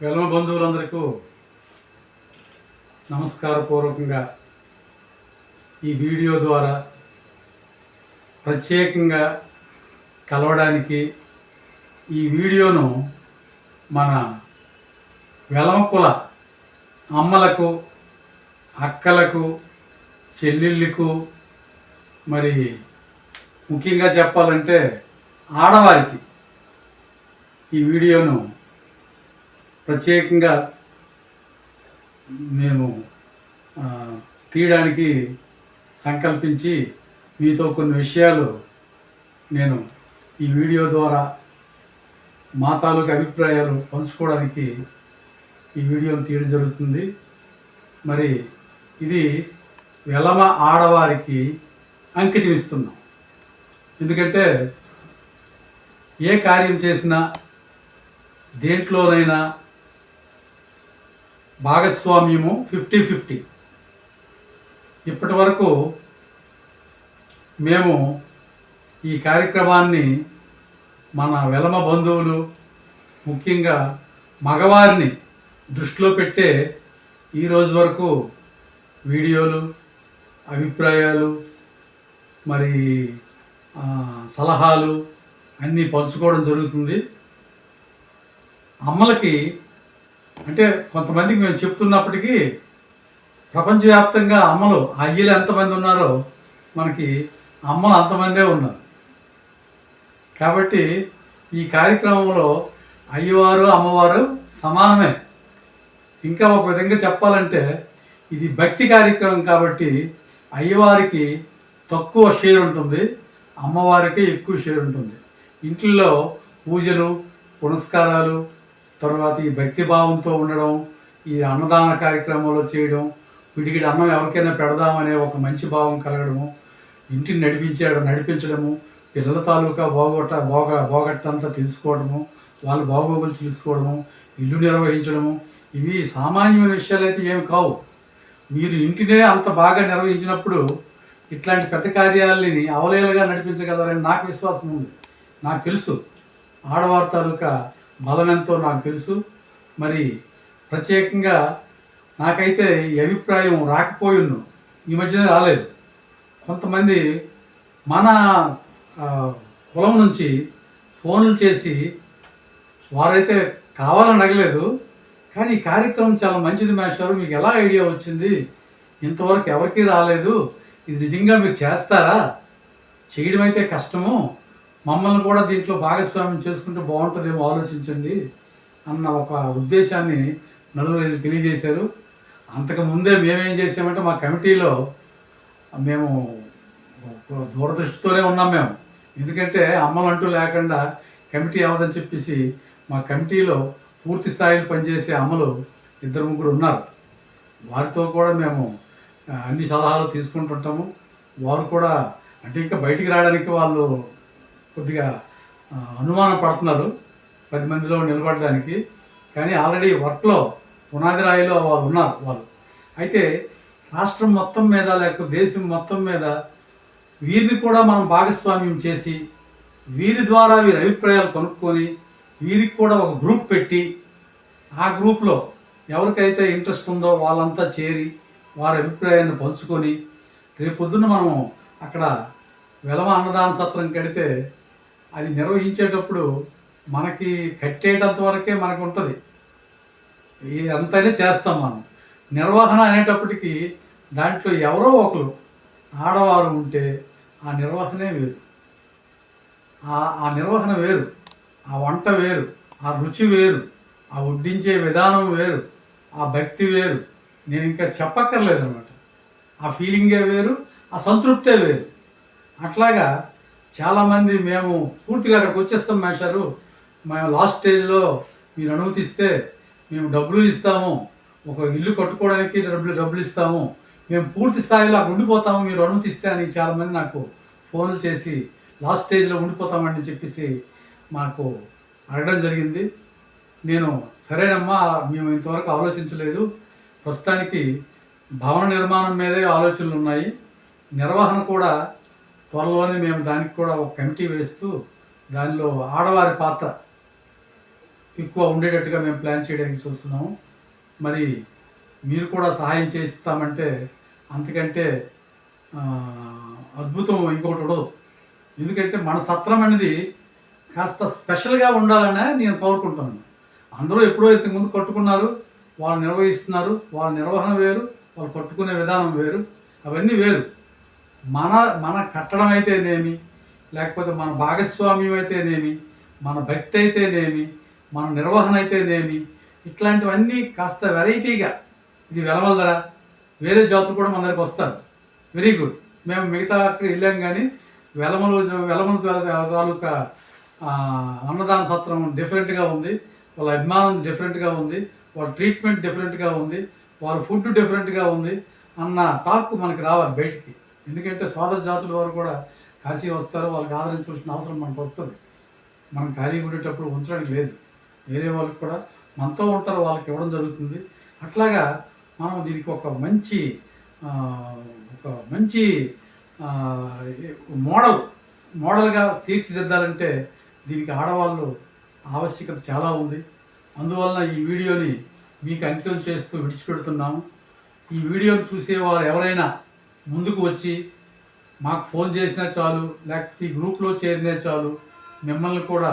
వెలమ బంధువులందరికీ నమస్కారపూర్వకంగా ఈ వీడియో ద్వారా ప్రత్యేకంగా కలవడానికి ఈ వీడియోను మన వెలమకుల అమ్మలకు అక్కలకు చెల్లెళ్ళకు మరి ముఖ్యంగా చెప్పాలంటే ఆడవారికి ఈ వీడియోను ప్రత్యేకంగా మేము తీయడానికి సంకల్పించి మీతో కొన్ని విషయాలు నేను ఈ వీడియో ద్వారా మా తాలూకు అభిప్రాయాలు పంచుకోవడానికి ఈ వీడియోను తీయడం జరుగుతుంది. మరి ఇది వెలమ ఆడవారికి అంకితం ఇస్తున్నాం. ఎందుకంటే ఏ కార్యం చేసినా దేంట్లోనైనా భాగస్వామ్యము ఫిఫ్టీ ఫిఫ్టీ ఇప్పటి వరకు మేము ఈ కార్యక్రమాన్ని మన వెలమ బంధువులు ముఖ్యంగా మగవారిని దృష్టిలో పెట్టే ఈ రోజు వరకు వీడియోలు అభిప్రాయాలు మరి సలహాలు అన్నీ పంచుకోవడం జరుగుతుంది. అమ్మలకి అంటే కొంతమందికి మేము చెప్తున్నప్పటికీ ప్రపంచవ్యాప్తంగా అమ్మలు అయ్యలు ఎంతమంది ఉన్నారో మనకి అమ్మలు అంతమందే ఉన్నారు. కాబట్టి ఈ కార్యక్రమంలో అయ్యవారు అమ్మవారు సమానమే. ఇంకా ఒక విధంగా చెప్పాలంటే ఇది భక్తి కార్యక్రమం కాబట్టి అయ్యవారికి తక్కువ షేర్ ఉంటుంది అమ్మవారికి ఎక్కువ షేర్ ఉంటుంది. ఇంట్లో పూజలు పునస్కారాలు తర్వాత ఈ భక్తి భావంతో ఉండడం ఈ అన్నదాన కార్యక్రమంలో చేయడం వీటికి అన్నం ఎవరికైనా పెడదామనే ఒక మంచి భావం కలగడము ఇంటిని నడిపించడం నడిపించడము పిల్లల తాలూకా బాగొట్ట బాగ బాగట్టంతా తెలుసుకోవడము వాళ్ళు బాగోగులు తెలుసుకోవడము ఇల్లు నిర్వహించడము ఇవి సామాన్యమైన విషయాలు అయితే ఏమి కావు. మీరు ఇంటినే అంత బాగా నిర్వహించినప్పుడు ఇట్లాంటి పెద్ద కార్యాలని అవలేలుగా నడిపించగలరని నాకు విశ్వాసం ఉంది. నాకు తెలుసు. ఆడవారి తాలూకా బలం ఎంతో నాకు తెలుసు. మరి ప్రత్యేకంగా నాకైతే ఈ అభిప్రాయం రాకపోయిండు ఈ మధ్యనే రాలేదు. కొంతమంది మన కులం నుంచి ఫోన్లు చేసి వారైతే కావాలని అడగలేదు. కానీ ఈ కార్యక్రమం చాలా మంచిది మేషారు మీకు ఎలా ఐడియా వచ్చింది? ఇంతవరకు ఎవరికీ రాలేదు. ఇది నిజంగా మీరు చేస్తారా? చేయడం అయితే కష్టము. మమ్మల్ని కూడా దీంట్లో భాగస్వామ్యం చేసుకుంటే బాగుంటుందేమో ఆలోచించండి అన్న ఒక ఉద్దేశాన్ని నలుగురు తెలియజేశారు. అంతకు ముందే మేమేం చేసామంటే మా కమిటీలో మేము దూరదృష్టితోనే ఉన్నాం మేము. ఎందుకంటే అమ్మలంటూ లేకుండా కమిటీ అవ్వదని చెప్పేసి మా కమిటీలో పూర్తి స్థాయిలో పనిచేసే అమ్మలు ఇద్దరు ముగ్గురు ఉన్నారు. వారితో కూడా మేము అన్ని సలహాలు తీసుకుంటుంటాము. వారు కూడా అంటే ఇంకా బయటికి రావడానికి వాళ్ళు కొద్దిగా అనుమానం పడుతున్నారు పది మందిలో నిలబడడానికి. కానీ ఆల్రెడీ వర్క్లో పునాది రాయిలో వాళ్ళు ఉన్నారు వాళ్ళు. అయితే రాష్ట్రం మొత్తం మీద లేకపోతే దేశం మొత్తం మీద వీరిని కూడా మనం భాగస్వామ్యం చేసి వీరి ద్వారా వీరి అభిప్రాయాలు కనుక్కొని వీరికి కూడా ఒక గ్రూప్ పెట్టి ఆ గ్రూప్లో ఎవరికైతే ఇంట్రెస్ట్ ఉందో వాళ్ళంతా చేరి వారి అభిప్రాయాన్ని పంచుకొని రేపొద్దున మనం అక్కడ వెలమ అన్నదాన సత్రం కడితే అది నిర్వహించేటప్పుడు మనకి కట్టేటంత వరకే మనకు ఉంటుంది. ఎంతైనా చేస్తాం మనం. నిర్వహణ అనేటప్పటికీ దాంట్లో ఎవరో ఒకరు ఆడవారు ఉంటే ఆ నిర్వహణే వేరు. ఆ ఆ నిర్వహణ వేరు. ఆ వంట వేరు. ఆ రుచి వేరు. ఆ వడ్డించే విధానం వేరు. ఆ భక్తి వేరు. నేను ఇంకా చెప్పక్కర్లేదు అనమాట ఆ ఫీలింగే వేరు. ఆ సంతృప్తే వేరు. అట్లాగా చాలామంది మేము పూర్తిగా అక్కడికి వచ్చేస్తాం మేషారు మేము లాస్ట్ స్టేజ్లో మీరు అనుమతిస్తే మేము డబ్బులు ఇస్తాము. ఒక ఇల్లు కట్టుకోవడానికి డబ్బులు డబ్బులు ఇస్తాము. మేము పూర్తి స్థాయిలో అక్కడ ఉండిపోతాము. మీరు అనుమతిస్తే అని చాలామంది నాకు ఫోన్లు చేసి లాస్ట్ స్టేజ్లో ఉండిపోతామని చెప్పేసి మాకు అడగడం జరిగింది. నేను సరేనమ్మా మేము ఇంతవరకు ఆలోచించలేదు. ప్రస్తుతానికి భవన నిర్మాణం మీదే ఆలోచనలు ఉన్నాయి. నిర్వహణ కూడా త్వరలోనే మేము దానికి కూడా ఒక కమిటీ వేస్తూ దానిలో ఆడవారి పాత్ర ఎక్కువ ఉండేటట్టుగా మేము ప్లాన్ చేయడానికి చూస్తున్నాము. మరి మీరు కూడా సహాయం చేస్తామంటే అంతకంటే అద్భుతం ఇంకొకటి ఉండదు. ఎందుకంటే మన సత్రం అనేది కాస్త స్పెషల్గా ఉండాలనే నేను కోరుకుంటున్నాను. అందరూ ఎప్పుడో ఇంతకుముందు కట్టుకున్నారు వాళ్ళు నిర్వహిస్తున్నారు వాళ్ళ నిర్వహణ వేరు వాళ్ళు కట్టుకునే విధానం వేరు అవన్నీ వేరు. మన మన కట్టడం అయితేనేమి లేకపోతే మన భాగస్వామ్యం అయితేనేమి మన భక్తి అయితేనేమి మన నిర్వహణ అయితేనేమి ఇట్లాంటివన్నీ కాస్త వెరైటీగా ఇది వెలవలదరా? వేరే జాతులు కూడా మన దగ్గరికి వస్తారు. Very good. మేము మిగతా అక్కడ వెళ్ళాం కానీ వెలమలు వెలమలు తాలూకా అన్నదాన సత్రం డిఫరెంట్గా ఉంది. వాళ్ళ అభిమానం డిఫరెంట్గా ఉంది. వాళ్ళ ట్రీట్మెంట్ డిఫరెంట్గా ఉంది. వాళ్ళ ఫుడ్ డిఫరెంట్గా ఉంది అన్న టాక్ మనకి రావాలి బయటికి. ఎందుకంటే సోదర జాతుల వారు కూడా కాశీ వస్తారు వాళ్ళకి ఆదరించవలసిన అవసరం మనకు వస్తుంది. మనం ఖాళీ ఉండేటప్పుడు ఉంచడానికి లేదు. వేరే వాళ్ళకి కూడా మనతో ఉంటారు వాళ్ళకి ఇవ్వడం జరుగుతుంది. అట్లాగా మనం దీనికి ఒక మంచి ఒక మంచి మోడల్ మోడల్గా తీర్చిదిద్దాలంటే దీనికి ఆడవాళ్ళు ఆవశ్యకత చాలా ఉంది. అందువలన ఈ వీడియోని మీకు అంకితం చేస్తూ విడిచిపెడుతున్నాము. ఈ వీడియోని చూసేవారు ఎవరైనా ముందుకు వచ్చి మాకు ఫోన్ చేసినా చాలు లేకపోతే ఈ గ్రూప్లో చేరినా చాలు మిమ్మల్ని కూడా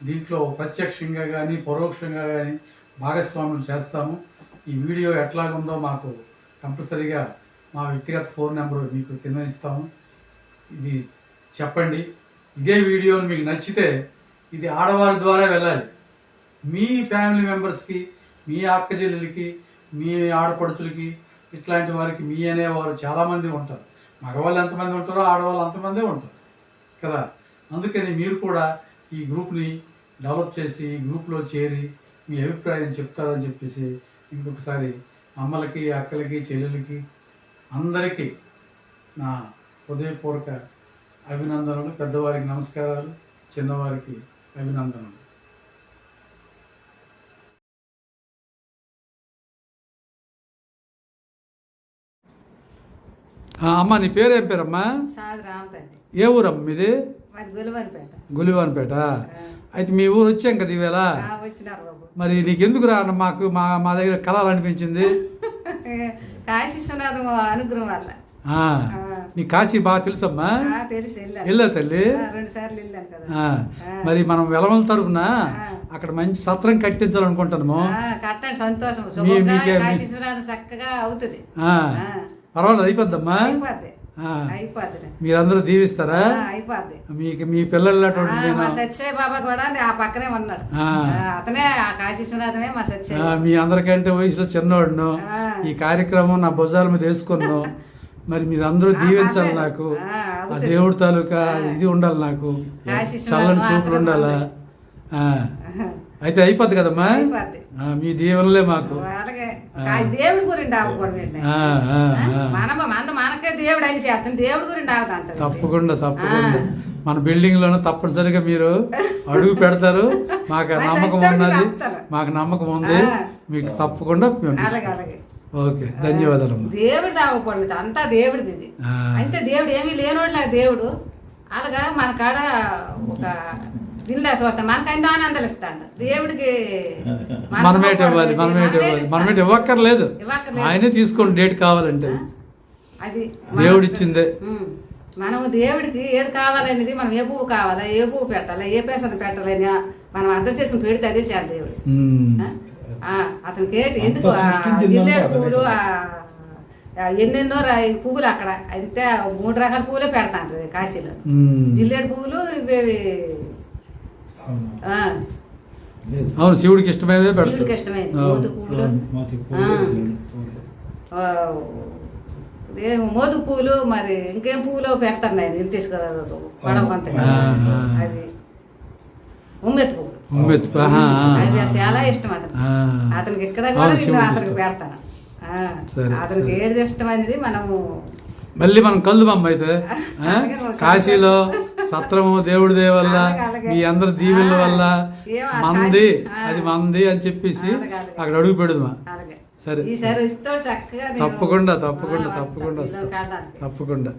దీంట్లో ప్రత్యక్షంగా కానీ పరోక్షంగా కానీ భాగస్వాములు చేస్తాము. ఈ వీడియో ఎట్లాగుందో మాకు కంపల్సరీగా మా వ్యక్తిగత ఫోన్ నెంబర్ మీకు కింద ఇస్తాము ఇది చెప్పండి. ఇదే వీడియోని మీకు నచ్చితే ఇది ఆడవారి ద్వారా వెళ్ళాలి. మీ ఫ్యామిలీ మెంబర్స్కి మీ అక్క చెల్లెలకి మీ ఆడపడుచులకి ఇట్లాంటి వారికి మీ అనేవారు చాలామంది ఉంటారు. మగవాళ్ళు ఎంతమంది ఉంటారో ఆడవాళ్ళు అంతమందే ఉంటారు. కదా? అందుకని మీరు కూడా ఈ గ్రూప్ని డెవలప్ చేసి ఈ గ్రూప్లో చేరి మీ అభిప్రాయం చెప్తారని చెప్పేసి ఇంకొకసారి అమ్మలకి అక్కలకి చెల్లెలకి అందరికీ నా హృదయపూర్వక అభినందనలు పెద్దవారికి నమస్కారాలు చిన్నవారికి అభినందనలు. అమ్మ నీ పేరు ఏం పేరమ్మా? ఏ ఊరమ్మ మీది? గొలువనిపేట. అయితే మీ ఊరు వచ్చాం కదా బాబు. మరి నీకెందుకు రా మాకు మా మా దగ్గర కళాలనిపించింది? కాశీశ్వనాథం అనుగ్రహం వల్ల. నీ కాశీ బాగా తెలుసమ్మా? వెళ్ళా తల్లి. మరి మనం వెలమల తరపున. అక్కడ మంచి సత్రం కట్టించాలనుకుంటున్నాము. ఆ, కట్టండి సంతోషం. చక్కగా అవుతుంది. పర్వాలేదు అయిపోద్దమ్మా. మీరందరూ దీవిస్తారా? మీకు మీ నేను మా సత్యసాయి బాబా కూడా ఆ పక్కనే ఉన్నాడు. ఆ. ఆ, అతనే ఆ కాశీశ్వనాథమే మా సత్యసాయి. ఆ, మీ అందరికంటే వయసులో చిన్నవాడును. ఈ కార్యక్రమం నా భుజాల మీద వేసుకున్నాను. మరి మీరు అందరూ ఆ, దీవించాలి. నాకు. ఆ. దేవుడి తాలూకా. ఇది ఉండాలి నాకు. చల్లని చూపులు ఉండాలా. అయితే అయిపోద్ది కదమ్మా? మీ దీవెనలే మాకు. దేవుడి గురించి మనకే దేవుడు అని చేస్తాను దేవుడి గురించి తప్పకుండా తప్పకుండా. మన బిల్డింగ్లోనే తప్పనిసరిగా మీరు అడుగు పెడతారు. మాకు నమ్మకం ఉన్నది. మాకు నమ్మకం ఉంది. మీకు తప్పకుండా ఓకే ధన్యవాదాలమ్మా. దేవుడు ఆగకూడదు అంతా దేవుడిది ఇది. అంతే దేవుడు ఏమీ లేనోడ్లా దేవుడు. అలాగా మన కాడ ఒక దిల్లా చూస్తాం మనకు అన్ని ఆనందాలు ఇస్తాడు. దేవుడికి మనం మనమేటి ఇవ్వాలి. మనమేటి ఇవ్వాలి. మనమేటి ఇవ్వక్కర్లేదు. ఆయనే తీసుకోండి డేట్ కావాలంటే. అది దేవుడు ఇచ్చిందే. మనం దేవుడికి ఏది కావాలనేది మనం ఏ పువ్వు కావాలా? ఏ పువ్వు పెట్టాలా? ఏ పేసది పెట్టాలని మనం అర్థం చేసుకుని పెడితే అదే చాలు దేవుడు. అతనికి ఏంటి? ఎందుకు పువ్వులు ఎన్నెన్నో పువ్వులు అక్కడ. అయితే మూడు రకాల పువ్వులే పెడతాండ్రు కాశీలో. జిల్లేడు పువ్వులు ఇవేవి అవును. ఆ, లేదు. అవును శివుడికి ఇష్టమైనవే శివుడికి పెడతారు ఇష్టమైనది. అవును, మోదు. పూలు. మరి ఇంకేం పువ్వులు పెడతారు నేను తీసుకో పడవ కొంత ఆ, ఆ. అది. ఉమ్మెత్తు పువ్వులు ఉమ్మెత్తు, అవి. చాలా ఇష్టం అతనికి. ఆ. అతనికి ఇక్కడ కూడా నేను అతనికి ఇష్టం. పెడతాను. అతనికి. ఏది ఇష్టమైనది మనము మళ్ళీ మనం కలుదాం అయితే కాశీలో సత్రము దేవుడి దయ వల్ల. మీ అందరి దీవెనల ఆ, వల్ల మంది. అది మంది అని చెప్పేసి. అక్కడ అడుగు పెడదామా సరే తప్పకుండా, తప్పకుండా. తప్పకుండా. తప్పకుండా